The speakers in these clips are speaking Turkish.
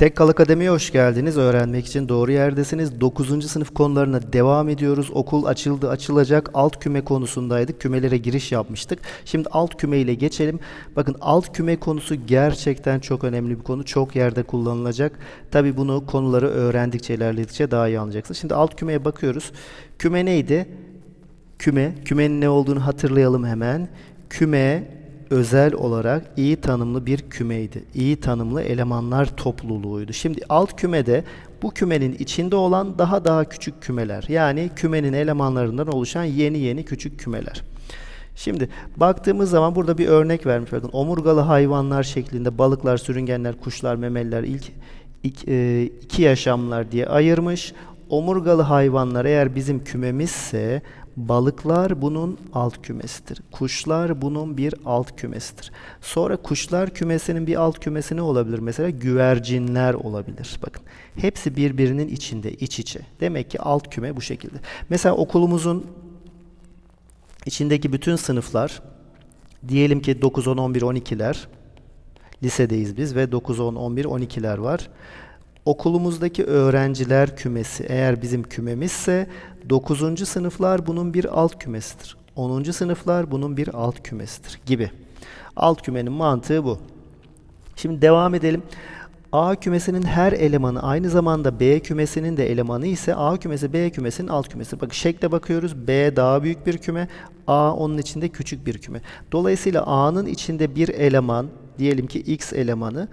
Tekkal Akademi'ye hoş geldiniz. Öğrenmek için doğru yerdesiniz. 9. sınıf konularına devam ediyoruz. Okul açıldı, açılacak. Alt küme konusundaydık. Kümelere giriş yapmıştık. Şimdi alt küme ile geçelim. Bakın alt küme konusu gerçekten çok önemli bir konu. Çok yerde kullanılacak. Tabii bunu konuları öğrendikçe, ilerledikçe daha iyi anlayacaksınız. Şimdi alt kümeye bakıyoruz. Küme neydi? Küme, kümenin ne olduğunu hatırlayalım hemen. Küme özel olarak iyi tanımlı bir kümeydi. İyi tanımlı elemanlar topluluğuydu. Şimdi alt kümede bu kümenin içinde olan daha daha küçük kümeler. Yani kümenin elemanlarından oluşan yeni yeni küçük kümeler. Şimdi baktığımız zaman burada bir örnek vermiş. Bakın omurgalı hayvanlar şeklinde balıklar, sürüngenler, kuşlar, memeliler ilk e, iki yaşamlar diye ayırmış. Omurgalı hayvanlar eğer bizim kümemizse balıklar bunun alt kümesidir. Kuşlar bunun bir alt kümesidir. Sonra kuşlar kümesinin bir alt kümesi ne olabilir? Mesela güvercinler olabilir. Bakın hepsi birbirinin içinde, iç içe. Demek ki alt küme bu şekilde. Mesela okulumuzun içindeki bütün sınıflar diyelim ki 9, 10, 11, 12'ler lisedeyiz biz ve 9, 10, 11, 12'ler var. Okulumuzdaki öğrenciler kümesi eğer bizim kümemizse 9. sınıflar bunun bir alt kümesidir. 10. sınıflar bunun bir alt kümesidir gibi. Alt kümenin mantığı bu. Şimdi devam edelim. A kümesinin her elemanı aynı zamanda B kümesinin de elemanı ise A kümesi B kümesinin alt kümesi. Bakın şekle bakıyoruz. B daha büyük bir küme. A onun içinde küçük bir küme. Dolayısıyla A'nın içinde bir eleman diyelim ki X elemanı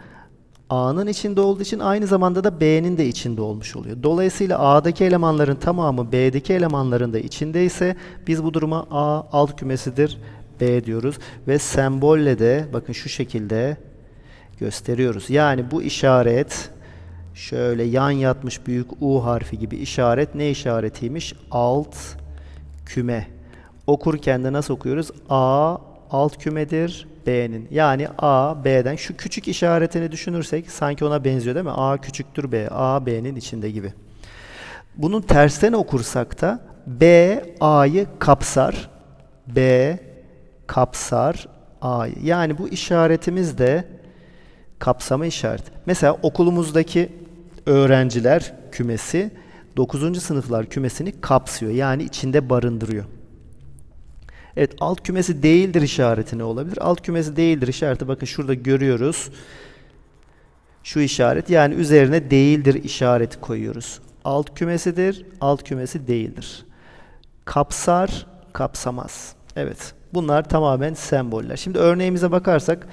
A'nın içinde olduğu için aynı zamanda da B'nin de içinde olmuş oluyor. Dolayısıyla A'daki elemanların tamamı B'deki elemanların da içindeyse biz bu duruma A alt kümesidir B diyoruz ve sembolle de bakın şu şekilde gösteriyoruz. Yani bu işaret şöyle yan yatmış büyük U harfi gibi işaret ne işaretiymiş? Alt küme. Okurken de nasıl okuyoruz? A alt kümedir B'nin. Yani A B'den şu küçük işaretini düşünürsek sanki ona benziyor değil mi? A küçüktür B. A B'nin içinde gibi. Bunun tersten okursak da B A'yı kapsar. B kapsar A'yı. Yani bu işaretimiz de kapsama işareti. Mesela okulumuzdaki öğrenciler kümesi 9. sınıflar kümesini kapsıyor. Yani içinde barındırıyor. Evet alt kümesi değildir işareti ne olabilir? Alt kümesi değildir işareti bakın şurada görüyoruz. Şu işaret yani üzerine değildir işareti koyuyoruz. Alt kümesidir, alt kümesi değildir. Kapsar, kapsamaz. Evet. Bunlar tamamen semboller. Şimdi örneğimize bakarsak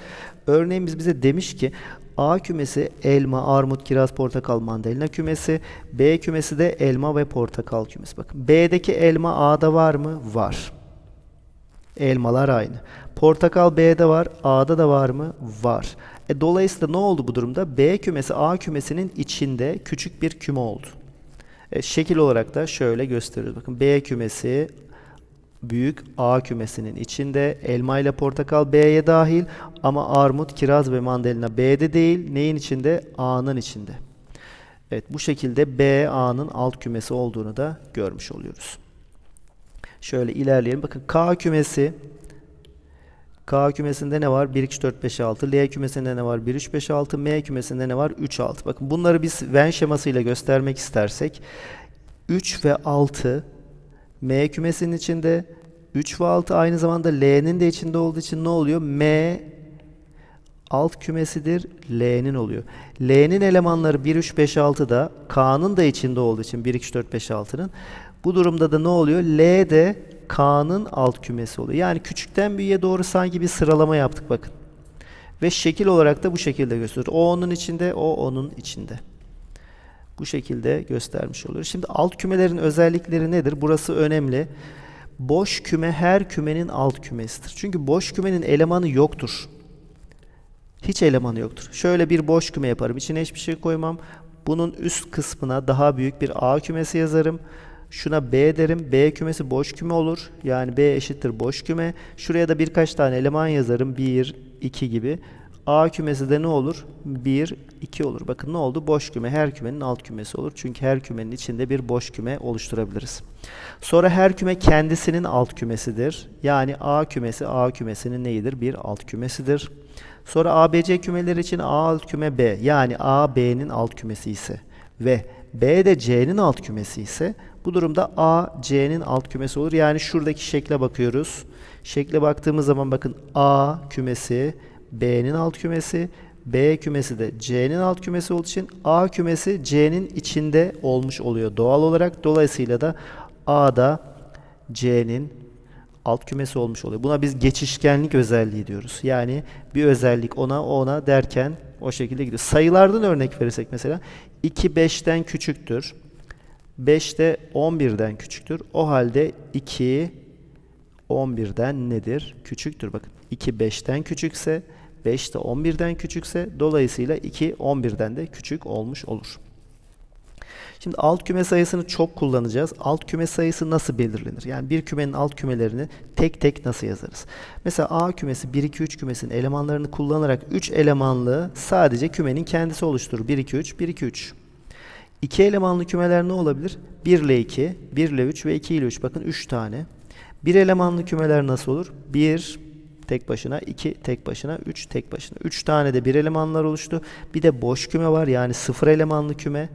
örneğimiz bize demiş ki A kümesi elma, armut, kiraz, portakal, mandalina kümesi. B kümesi de elma ve portakal kümesi. Bakın B'deki elma A'da var mı? Var. Elmalar aynı. Portakal B'de var, A'da da var mı? Var. E, dolayısıyla ne oldu bu durumda? B kümesi A kümesinin içinde küçük bir küme oldu. E, şekil olarak da şöyle gösteriyoruz. Bakın B kümesi büyük A kümesinin içinde elma ile portakal B'ye dahil ama armut, kiraz ve mandalina B'de değil. Neyin içinde? A'nın içinde. Evet bu şekilde B A'nın alt kümesi olduğunu da görmüş oluyoruz. Şöyle ilerleyelim. Bakın K kümesi K kümesinde ne var? 1, 2, 4, 5, 6. L kümesinde ne var? 1, 3, 5, 6. M kümesinde ne var? 3, 6. Bakın bunları biz Venn şemasıyla göstermek istersek 3 ve 6 M kümesinin içinde 3 ve 6 aynı zamanda L'nin de içinde olduğu için ne oluyor? M alt kümesidir. L'nin oluyor. L'nin elemanları 1, 3, 5, 6 da K'nın da içinde olduğu için 1, 2, 3, 4, 5, 6'nın bu durumda da ne oluyor? L de K'nın alt kümesi oluyor. Yani küçükten büyüğe doğru sanki bir sıralama yaptık bakın. Ve şekil olarak da bu şekilde gösteriyor. O onun içinde, o onun içinde. Bu şekilde göstermiş oluyor. Şimdi alt kümelerin özellikleri nedir? Burası önemli. Boş küme her kümenin alt kümesidir. Çünkü boş kümenin elemanı yoktur. Hiç elemanı yoktur. Şöyle bir boş küme yaparım. İçine hiçbir şey koymam. Bunun üst kısmına daha büyük bir A kümesi yazarım. Şuna B derim. B kümesi boş küme olur. Yani B eşittir boş küme. Şuraya da birkaç tane eleman yazarım. 1, 2 gibi. A kümesi de ne olur? 1, 2 olur. Bakın ne oldu? Boş küme her kümenin alt kümesi olur. Çünkü her kümenin içinde bir boş küme oluşturabiliriz. Sonra her küme kendisinin alt kümesidir. Yani A kümesi A kümesinin neyidir? Bir alt kümesidir. Sonra ABC kümeleri için A alt küme B yani A B'nin alt kümesi ise ve B de C'nin alt kümesi ise bu durumda A C'nin alt kümesi olur. Yani şuradaki şekle bakıyoruz. Şekle baktığımız zaman bakın A kümesi B'nin alt kümesi, B kümesi de C'nin alt kümesi olduğu için A kümesi C'nin içinde olmuş oluyor doğal olarak. Dolayısıyla da A da C'nin alt kümesi olmuş oluyor. Buna biz geçişkenlik özelliği diyoruz. Yani bir özellik ona ona derken o şekilde gidiyor. Sayılardan örnek verirsek mesela 2 5'ten küçüktür. 5 de 11'den küçüktür. O halde 2 11'den nedir? Küçüktür. Bakın 2 5'ten küçükse 5 de 11'den küçükse dolayısıyla 2 11'den de küçük olmuş olur. Şimdi alt küme sayısını çok kullanacağız. Alt küme sayısı nasıl belirlenir? Yani bir kümenin alt kümelerini tek tek nasıl yazarız? Mesela A kümesi 1 2 3 kümesinin elemanlarını kullanarak 3 elemanlı sadece kümenin kendisi oluşturur. 1 2 3 1 2 3. 2 elemanlı kümeler ne olabilir? 1 ile 2, 1 ile 3 ve 2 ile 3. Bakın 3 tane. Bir elemanlı kümeler nasıl olur? 1 tek başına, 2 tek başına, 3 tek başına. 3 tane de bir elemanlar oluştu. Bir de boş küme var yani sıfır elemanlı küme.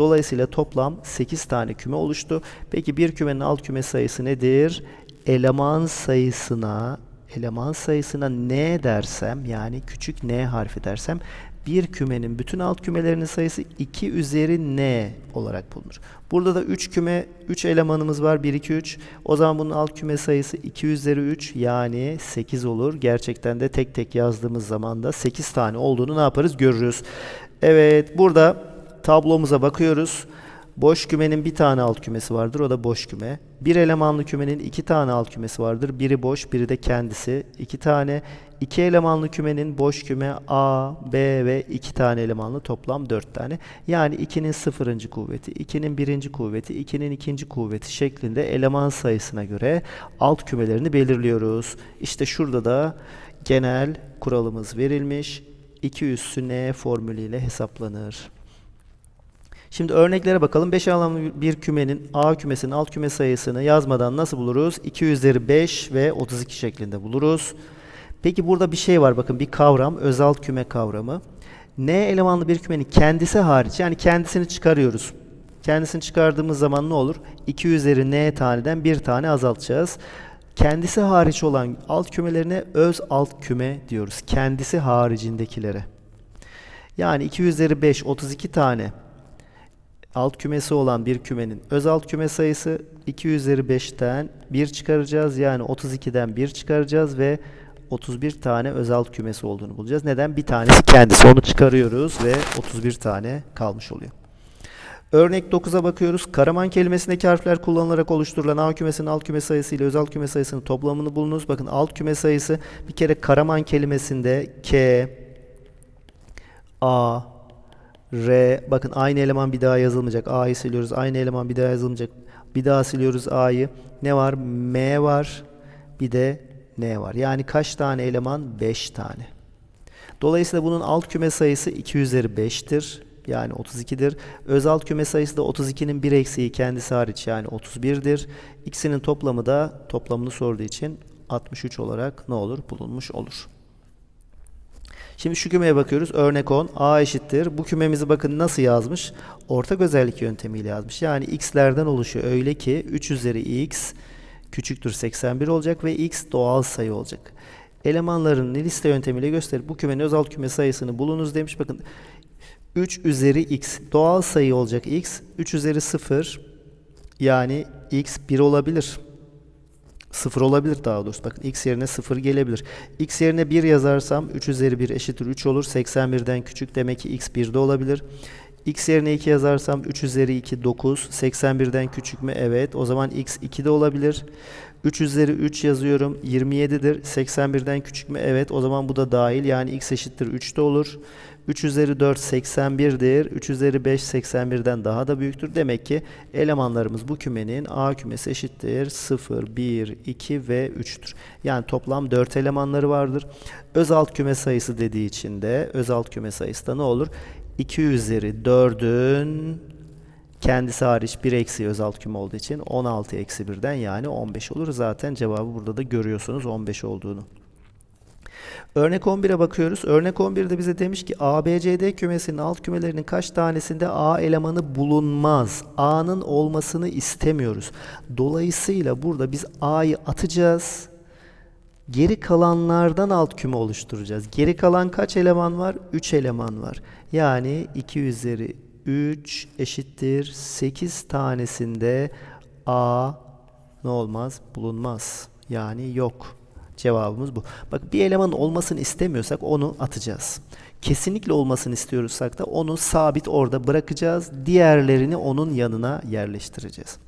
Dolayısıyla toplam 8 tane küme oluştu. Peki bir kümenin alt küme sayısı nedir? Eleman sayısına eleman sayısına n dersem yani küçük n harfi dersem bir kümenin bütün alt kümelerinin sayısı 2 üzeri n olarak bulunur. Burada da 3 küme 3 elemanımız var 1 2 3. O zaman bunun alt küme sayısı 2 üzeri 3 yani 8 olur. Gerçekten de tek tek yazdığımız zaman da 8 tane olduğunu ne yaparız görürüz. Evet burada tablomuza bakıyoruz. Boş kümenin bir tane alt kümesi vardır. O da boş küme. Bir elemanlı kümenin iki tane alt kümesi vardır. Biri boş, biri de kendisi. iki tane. İki elemanlı kümenin boş küme A, B ve iki tane elemanlı toplam dört tane. Yani 2'nin sıfırıncı kuvveti, 2'nin birinci kuvveti, 2'nin ikinci kuvveti şeklinde eleman sayısına göre alt kümelerini belirliyoruz. İşte şurada da genel kuralımız verilmiş. 2 üssü n formülüyle hesaplanır. Şimdi örneklere bakalım. 5 alanlı bir kümenin A kümesinin alt küme sayısını yazmadan nasıl buluruz? 2 üzeri 5 ve 32 şeklinde buluruz. Peki burada bir şey var bakın bir kavram özel küme kavramı. N elemanlı bir kümenin kendisi hariç yani kendisini çıkarıyoruz. Kendisini çıkardığımız zaman ne olur? 2 üzeri n taneden bir tane azaltacağız. Kendisi hariç olan alt kümelerine öz alt küme diyoruz. Kendisi haricindekilere. Yani 2 üzeri 5 32 tane alt kümesi olan bir kümenin öz alt küme sayısı 2 üzeri 5'ten 1 çıkaracağız. Yani 32'den 1 çıkaracağız ve 31 tane öz alt kümesi olduğunu bulacağız. Neden? Bir tanesi kendisi. Onu çıkarıyoruz ve 31 tane kalmış oluyor. Örnek 9'a bakıyoruz. Karaman kelimesindeki harfler kullanılarak oluşturulan A kümesinin alt küme sayısı ile öz alt küme sayısının toplamını bulunuz. Bakın alt küme sayısı bir kere Karaman kelimesinde K, A, R bakın aynı eleman bir daha yazılmayacak. A'yı siliyoruz. Aynı eleman bir daha yazılmayacak. Bir daha siliyoruz A'yı. Ne var? M var. Bir de N var. Yani kaç tane eleman? 5 tane. Dolayısıyla bunun alt küme sayısı 2 üzeri 5'tir. Yani 32'dir. Öz alt küme sayısı da 32'nin bir eksiği kendisi hariç yani 31'dir. İkisinin toplamı da toplamını sorduğu için 63 olarak ne olur? Bulunmuş olur. Şimdi şu kümeye bakıyoruz. Örnek 10. A eşittir. Bu kümemizi bakın nasıl yazmış? Ortak özellik yöntemiyle yazmış. Yani x'lerden oluşuyor. Öyle ki 3 üzeri x küçüktür 81 olacak ve x doğal sayı olacak. Elemanların liste yöntemiyle gösterip bu kümenin özel küme sayısını bulunuz demiş. Bakın 3 üzeri x doğal sayı olacak x 3 üzeri 0 yani x 1 olabilir. 0 olabilir daha doğrusu. Bakın x yerine 0 gelebilir. x yerine 1 yazarsam 3 üzeri 1 eşittir 3 olur. 81'den küçük demek ki x 1'de olabilir. x yerine 2 yazarsam 3 üzeri 2 9. 81'den küçük mü? Evet. O zaman x 2'de olabilir. 3 üzeri 3 yazıyorum. 27'dir. 81'den küçük mü? Evet. O zaman bu da dahil. Yani x eşittir 3'te olur. 3 üzeri 4 81'dir. 3 üzeri 5 81'den daha da büyüktür. Demek ki elemanlarımız bu kümenin A kümesi eşittir 0, 1, 2 ve 3'tür. Yani toplam 4 elemanları vardır. Öz alt küme sayısı dediği için de öz alt küme sayısı da ne olur? 2 üzeri 4'ün kendisi hariç 1 eksi öz alt küme olduğu için 16 eksi 1'den yani 15 olur. Zaten cevabı burada da görüyorsunuz 15 olduğunu. Örnek 11'e bakıyoruz. Örnek 11'de bize demiş ki ABCD kümesinin alt kümelerinin kaç tanesinde A elemanı bulunmaz. A'nın olmasını istemiyoruz. Dolayısıyla burada biz A'yı atacağız. Geri kalanlardan alt küme oluşturacağız. Geri kalan kaç eleman var? 3 eleman var. Yani 2 üzeri 3 eşittir 8 tanesinde A ne olmaz? Bulunmaz. Yani yok. Cevabımız bu. Bak bir elemanın olmasını istemiyorsak onu atacağız. Kesinlikle olmasını istiyorsak da onu sabit orada bırakacağız. Diğerlerini onun yanına yerleştireceğiz.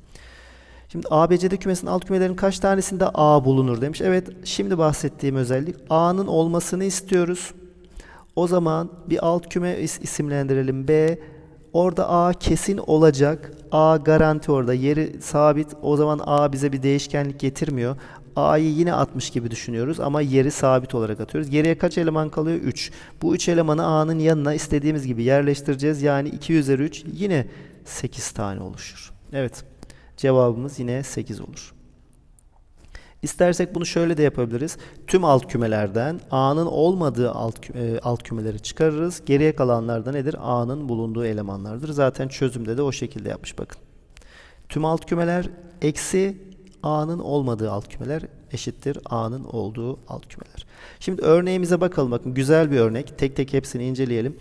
Şimdi ABCD kümesinin alt kümelerin kaç tanesinde A bulunur demiş. Evet, şimdi bahsettiğim özellik A'nın olmasını istiyoruz. O zaman bir alt küme is- isimlendirelim B. Orada A kesin olacak. A garanti orada. Yeri sabit. O zaman A bize bir değişkenlik getirmiyor. A'yı yine 60 gibi düşünüyoruz ama yeri sabit olarak atıyoruz. Geriye kaç eleman kalıyor? 3. Bu 3 elemanı A'nın yanına istediğimiz gibi yerleştireceğiz. Yani 2 üzeri 3 yine 8 tane oluşur. Evet. Cevabımız yine 8 olur. İstersek bunu şöyle de yapabiliriz. Tüm alt kümelerden A'nın olmadığı alt, e, alt kümeleri çıkarırız. Geriye kalanlar da nedir? A'nın bulunduğu elemanlardır. Zaten çözümde de o şekilde yapmış bakın. Tüm alt kümeler eksi A'nın olmadığı alt kümeler eşittir A'nın olduğu alt kümeler. Şimdi örneğimize bakalım. Bakın güzel bir örnek. Tek tek hepsini inceleyelim.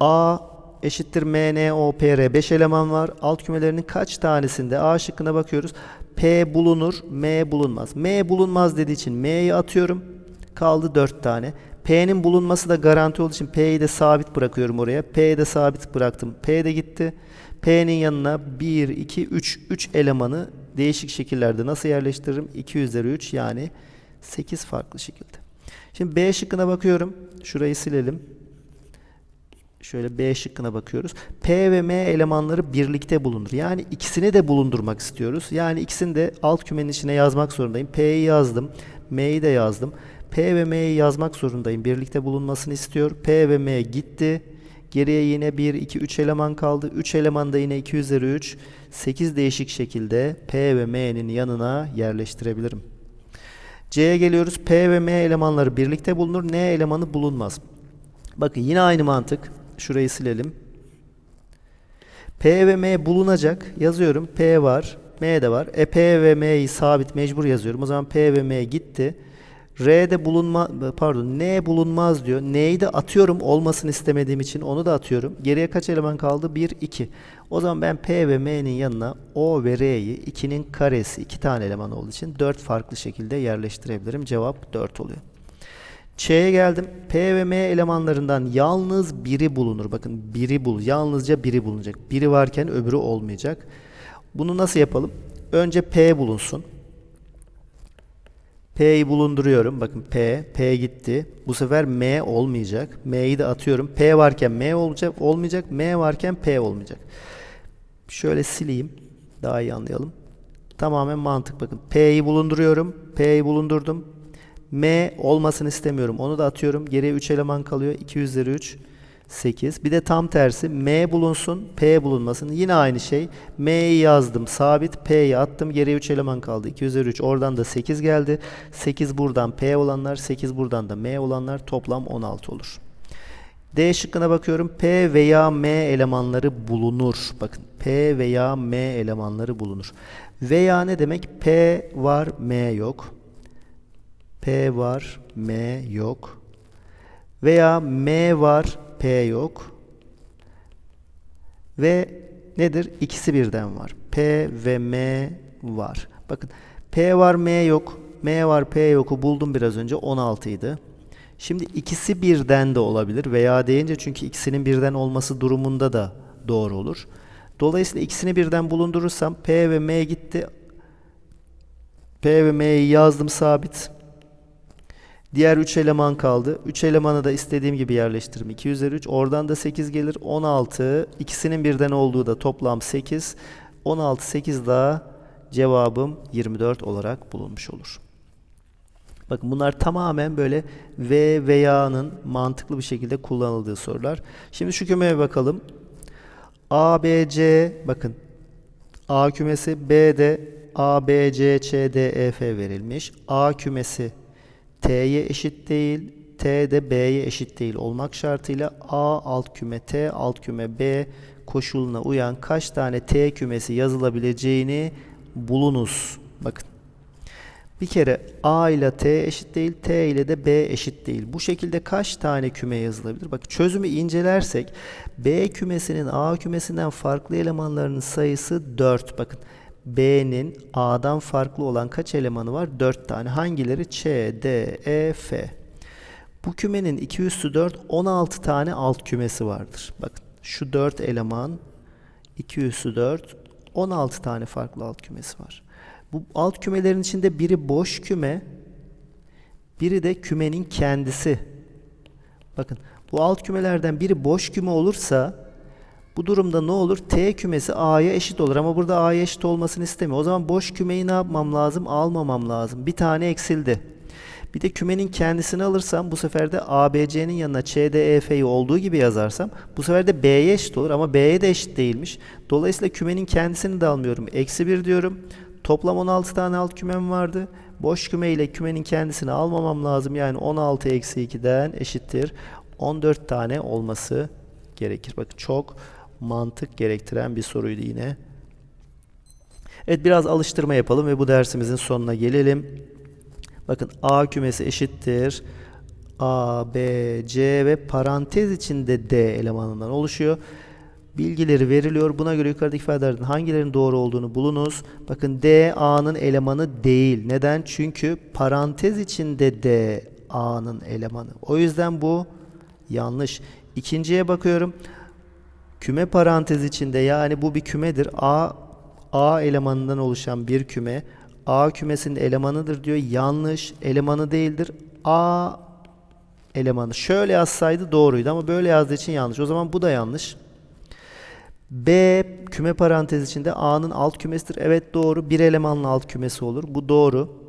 A eşittir M, N, O, P, R 5 eleman var. Alt kümelerinin kaç tanesinde A şıkkına bakıyoruz. P bulunur, M bulunmaz. M bulunmaz dediği için M'yi atıyorum. Kaldı 4 tane. P'nin bulunması da garanti olduğu için P'yi de sabit bırakıyorum oraya. P'yi de sabit bıraktım. P de gitti. P'nin yanına 1, 2, 3, 3 elemanı değişik şekillerde nasıl yerleştiririm? 2 üzeri 3 yani 8 farklı şekilde. Şimdi B şıkkına bakıyorum. Şurayı silelim. Şöyle B şıkkına bakıyoruz. P ve M elemanları birlikte bulunur. Yani ikisini de bulundurmak istiyoruz. Yani ikisini de alt kümenin içine yazmak zorundayım. P'yi yazdım. M'yi de yazdım. P ve M'yi yazmak zorundayım. Birlikte bulunmasını istiyor. P ve M gitti. Geriye yine 1, 2, 3 eleman kaldı. 3 eleman da yine 2 üzeri 3. 8 değişik şekilde P ve M'nin yanına yerleştirebilirim. C'ye geliyoruz. P ve M elemanları birlikte bulunur. N elemanı bulunmaz. Bakın yine aynı mantık. Şurayı silelim. P ve M bulunacak. Yazıyorum. P var. M de var. E P ve M'yi sabit mecbur yazıyorum. O zaman P ve M gitti. R'de bulunma pardon N bulunmaz diyor. N'yi de atıyorum olmasını istemediğim için onu da atıyorum. Geriye kaç eleman kaldı? 1 2. O zaman ben P ve M'nin yanına O ve R'yi 2'nin karesi 2 tane eleman olduğu için 4 farklı şekilde yerleştirebilirim. Cevap 4 oluyor. Ç'ye geldim. P ve M elemanlarından yalnız biri bulunur. Bakın biri bul. Yalnızca biri bulunacak. Biri varken öbürü olmayacak. Bunu nasıl yapalım? Önce P bulunsun. P'yi bulunduruyorum. Bakın P, P gitti. Bu sefer M olmayacak. M'yi de atıyorum. P varken M olacak, olmayacak. M varken P olmayacak. Şöyle sileyim. Daha iyi anlayalım. Tamamen mantık bakın. P'yi bulunduruyorum. P'yi bulundurdum. M olmasını istemiyorum. Onu da atıyorum. Geriye 3 eleman kalıyor. 2 üzeri 3. 8. Bir de tam tersi. M bulunsun. P bulunmasın. Yine aynı şey. M'yi yazdım. Sabit. P'yi attım. Geriye 3 eleman kaldı. 2 üzeri 3. Oradan da 8 geldi. 8 buradan P olanlar. 8 buradan da M olanlar. Toplam 16 olur. D şıkkına bakıyorum. P veya M elemanları bulunur. Bakın P veya M elemanları bulunur. Veya ne demek? P var, M yok. P var, M yok. Veya M var, P yok. Ve nedir? İkisi birden var. P ve M var. Bakın P var, M yok. M var, P yok'u buldum biraz önce. 16 idi. Şimdi ikisi birden de olabilir veya deyince çünkü ikisinin birden olması durumunda da doğru olur. Dolayısıyla ikisini birden bulundurursam P ve M gitti. P ve M'yi yazdım sabit. Diğer 3 eleman kaldı. 3 elemanı da istediğim gibi yerleştiririm. 2 üzeri 3. Oradan da 8 gelir. 16. İkisinin birden olduğu da toplam 8. 16, 8 daha cevabım 24 olarak bulunmuş olur. Bakın bunlar tamamen böyle ve veya'nın mantıklı bir şekilde kullanıldığı sorular. Şimdi şu kümeye bakalım. A, B, C bakın A kümesi B'de A, B, C, Ç, D, E, F verilmiş. A kümesi T'ye eşit değil. T de B'ye eşit değil olmak şartıyla A alt küme T alt küme B koşuluna uyan kaç tane T kümesi yazılabileceğini bulunuz. Bakın. Bir kere A ile T eşit değil, T ile de B eşit değil. Bu şekilde kaç tane küme yazılabilir? Bak çözümü incelersek B kümesinin A kümesinden farklı elemanlarının sayısı 4. Bakın B'nin A'dan farklı olan kaç elemanı var? 4 tane. Hangileri? Ç, D, E, F. Bu kümenin 2 üssü 4, 16 tane alt kümesi vardır. Bakın şu 4 eleman 2 üssü 4, 16 tane farklı alt kümesi var. Bu alt kümelerin içinde biri boş küme, biri de kümenin kendisi. Bakın bu alt kümelerden biri boş küme olursa bu durumda ne olur? T kümesi A'ya eşit olur ama burada A'ya eşit olmasını istemiyor. O zaman boş kümeyi ne yapmam lazım? Almamam lazım. Bir tane eksildi. Bir de kümenin kendisini alırsam bu sefer de ABC'nin yanına ÇDEF'yi olduğu gibi yazarsam bu sefer de B'ye eşit olur ama B'ye de eşit değilmiş. Dolayısıyla kümenin kendisini de almıyorum. Eksi 1 diyorum. Toplam 16 tane alt kümem vardı. Boş küme ile kümenin kendisini almamam lazım. Yani 16 eksi 2'den eşittir. 14 tane olması gerekir. Bakın çok mantık gerektiren bir soruydu yine. Evet biraz alıştırma yapalım ve bu dersimizin sonuna gelelim. Bakın A kümesi eşittir. A, B, C ve parantez içinde D elemanından oluşuyor. Bilgileri veriliyor. Buna göre yukarıdaki ifadelerden hangilerinin doğru olduğunu bulunuz. Bakın D A'nın elemanı değil. Neden? Çünkü parantez içinde D A'nın elemanı. O yüzden bu yanlış. İkinciye bakıyorum. Küme parantez içinde yani bu bir kümedir. A A elemanından oluşan bir küme. A kümesinin elemanıdır diyor. Yanlış. Elemanı değildir. A elemanı. Şöyle yazsaydı doğruydu ama böyle yazdığı için yanlış. O zaman bu da yanlış. B küme parantez içinde A'nın alt kümesidir. Evet doğru. Bir elemanlı alt kümesi olur. Bu doğru.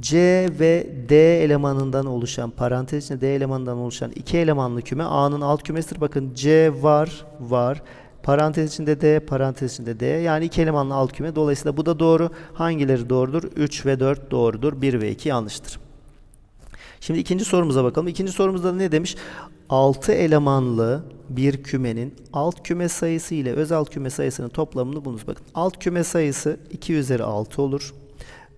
C ve D elemanından oluşan parantez içinde D elemanından oluşan iki elemanlı küme A'nın alt kümesidir. Bakın C var, var. Parantez içinde D, parantez içinde D. Yani iki elemanlı alt küme. Dolayısıyla bu da doğru. Hangileri doğrudur? 3 ve 4 doğrudur. 1 ve 2 yanlıştır. Şimdi ikinci sorumuza bakalım. İkinci sorumuzda ne demiş? 6 elemanlı bir kümenin alt küme sayısı ile öz alt küme sayısının toplamını bulunuz. Bakın alt küme sayısı 2 üzeri 6 olur.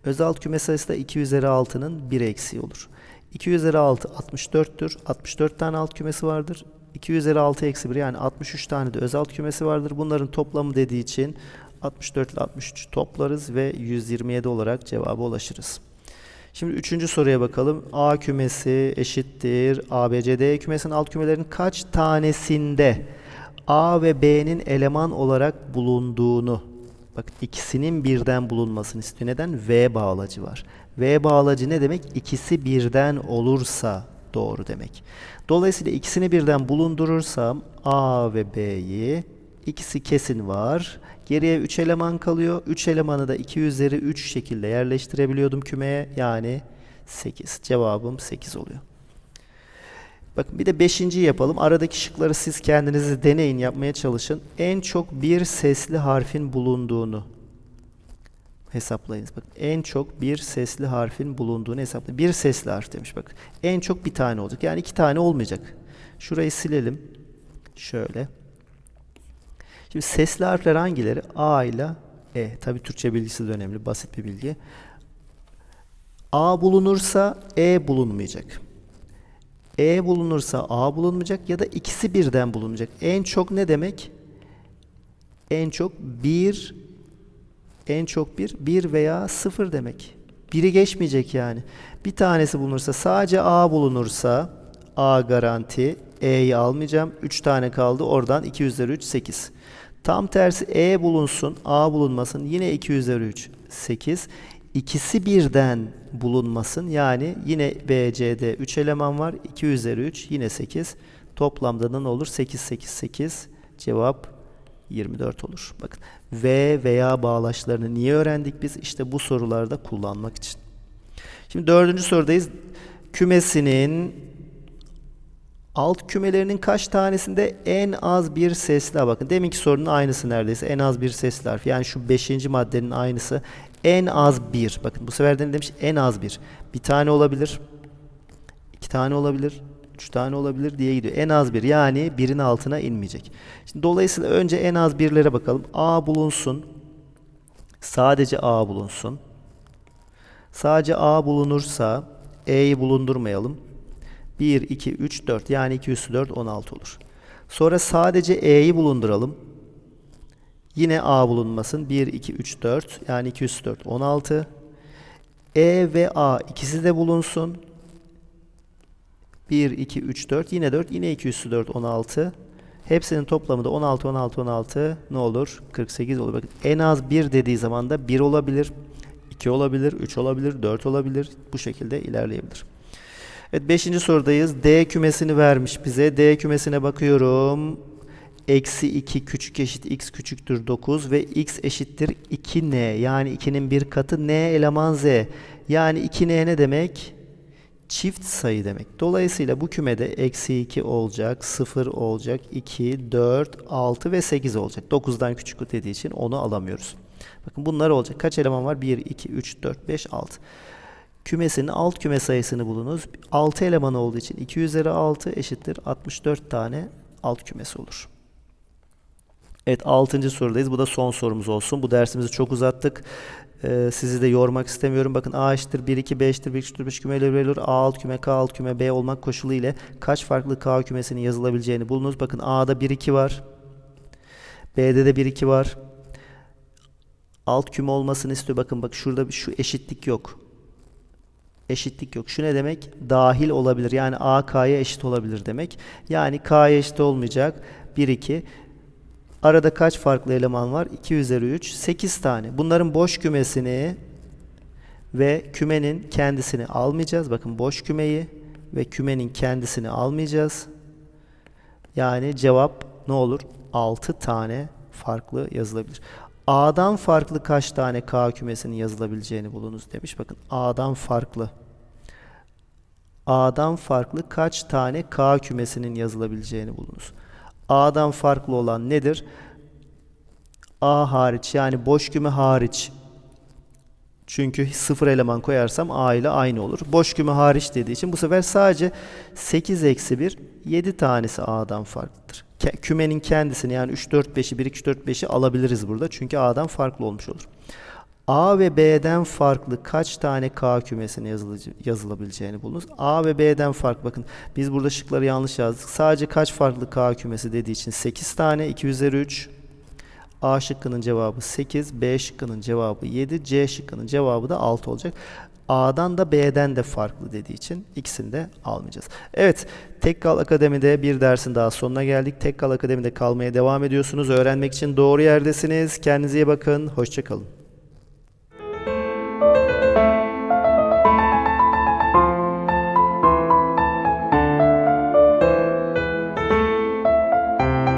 Öz alt küme sayısı da 2 üzeri 6'nın 1 eksiği olur. 2 üzeri 6 64'tür. 64 tane alt kümesi vardır. 2 üzeri 6 eksi 1 yani 63 tane de öz alt kümesi vardır. Bunların toplamı dediği için 64 ile 63 toplarız ve 127 olarak cevaba ulaşırız. Şimdi üçüncü soruya bakalım. A kümesi eşittir. ABCD kümesinin alt kümelerin kaç tanesinde A ve B'nin eleman olarak bulunduğunu bak ikisinin birden bulunmasını istiyor. Neden? V bağlacı var. V bağlacı ne demek? İkisi birden olursa doğru demek. Dolayısıyla ikisini birden bulundurursam A ve B'yi ikisi kesin var. Geriye 3 eleman kalıyor. 3 elemanı da 2 üzeri 3 şekilde yerleştirebiliyordum kümeye. Yani 8. Cevabım 8 oluyor. Bakın bir de 5. yapalım. Aradaki şıkları siz kendinizi deneyin yapmaya çalışın. En çok bir sesli harfin bulunduğunu hesaplayınız. Bak en çok bir sesli harfin bulunduğunu hesaplayın. Bir sesli harf demiş bak. En çok bir tane olacak. Yani iki tane olmayacak. Şurayı silelim. Şöyle. Şimdi sesli harfler hangileri? A ile E. Tabi Türkçe bilgisi de önemli. Basit bir bilgi. A bulunursa E bulunmayacak. E bulunursa A bulunmayacak ya da ikisi birden bulunacak. En çok ne demek? En çok bir en çok bir, bir veya sıfır demek. Biri geçmeyecek yani. Bir tanesi bulunursa sadece A bulunursa A garanti. E'yi almayacağım. 3 tane kaldı. Oradan 2 üzeri 3 8. Tam tersi E bulunsun, A bulunmasın. Yine 2 üzeri 3 8. İkisi birden bulunmasın. Yani yine B, C'de 3 eleman var. 2 üzeri 3 yine 8. Toplamda da ne olur? 8, 8, 8. Cevap 24 olur. Bakın V veya bağlaçlarını niye öğrendik biz? İşte bu sorularda kullanmak için. Şimdi dördüncü sorudayız. Kümesinin alt kümelerinin kaç tanesinde en az bir sesli bakın deminki sorunun aynısı neredeyse en az bir sesli harf yani şu beşinci maddenin aynısı en az bir bakın bu sefer de ne demiş en az bir bir tane olabilir iki tane olabilir, 3 tane olabilir diye gidiyor. En az bir yani birin altına inmeyecek. Şimdi dolayısıyla önce en az birlere bakalım. A bulunsun. Sadece A bulunsun. Sadece A bulunursa E'yi bulundurmayalım. 1, 2, 3, 4 yani 2 üstü 4 16 olur. Sonra sadece E'yi bulunduralım. Yine A bulunmasın. 1, 2, 3, 4 yani 2 üstü 4 16. E ve A ikisi de bulunsun. 1, 2, 3, 4 yine 4 yine 2 üstü 4 16. Hepsinin toplamı da 16, 16, 16 ne olur? 48 olur. Bakın en az 1 dediği zaman da 1 olabilir, 2 olabilir, 3 olabilir, 4 olabilir. Bu şekilde ilerleyebilir. Evet 5. sorudayız. D kümesini vermiş bize. D kümesine bakıyorum. Eksi 2 küçük eşit x küçüktür 9 ve x eşittir 2n. Yani 2'nin bir katı n eleman z. Yani 2n ne demek? Çift sayı demek. Dolayısıyla bu kümede eksi 2 olacak, 0 olacak, 2, 4, 6 ve 8 olacak. 9'dan küçük dediği için onu alamıyoruz. Bakın bunlar olacak. Kaç eleman var? 1, 2, 3, 4, 5, 6. Kümesinin alt küme sayısını bulunuz. 6 eleman olduğu için 2 üzeri 6 eşittir 64 tane alt kümesi olur. Evet 6. sorudayız. Bu da son sorumuz olsun. Bu dersimizi çok uzattık. Ee, sizi de yormak istemiyorum. Bakın A eşittir 1, 2, B eşittir 1, 2, 3, 5 kümeyle verilir. A alt küme, K alt küme, B olmak koşulu ile kaç farklı K kümesinin yazılabileceğini bulunuz. Bakın A'da 1, 2 var. B'de de 1, 2 var. Alt küme olmasını istiyor. Bakın bak şurada şu eşitlik yok. Eşitlik yok. Şu ne demek? Dahil olabilir. Yani A K'ya eşit olabilir demek. Yani K'ya eşit olmayacak. 1, 2. Arada kaç farklı eleman var? 2 üzeri 3. 8 tane. Bunların boş kümesini ve kümenin kendisini almayacağız. Bakın boş kümeyi ve kümenin kendisini almayacağız. Yani cevap ne olur? 6 tane farklı yazılabilir. A'dan farklı kaç tane K kümesinin yazılabileceğini bulunuz demiş. Bakın A'dan farklı. A'dan farklı kaç tane K kümesinin yazılabileceğini bulunuz. A'dan farklı olan nedir? A hariç yani boş küme hariç. Çünkü sıfır eleman koyarsam A ile aynı olur. Boş küme hariç dediği için bu sefer sadece 8 eksi 1 7 tanesi A'dan farklıdır. Kümenin kendisini yani 3 4 5'i 1 2 3 4 5'i alabiliriz burada. Çünkü A'dan farklı olmuş olur. A ve B'den farklı kaç tane K kümesine yazılabileceğini bulunuz. A ve B'den farklı. Bakın biz burada şıkları yanlış yazdık. Sadece kaç farklı K kümesi dediği için 8 tane 2 üzeri 3. A şıkkının cevabı 8, B şıkkının cevabı 7, C şıkkının cevabı da 6 olacak. A'dan da B'den de farklı dediği için ikisini de almayacağız. Evet, Tekkal Akademi'de bir dersin daha sonuna geldik. Tekkal Akademi'de kalmaya devam ediyorsunuz. Öğrenmek için doğru yerdesiniz. Kendinize iyi bakın. Hoşçakalın.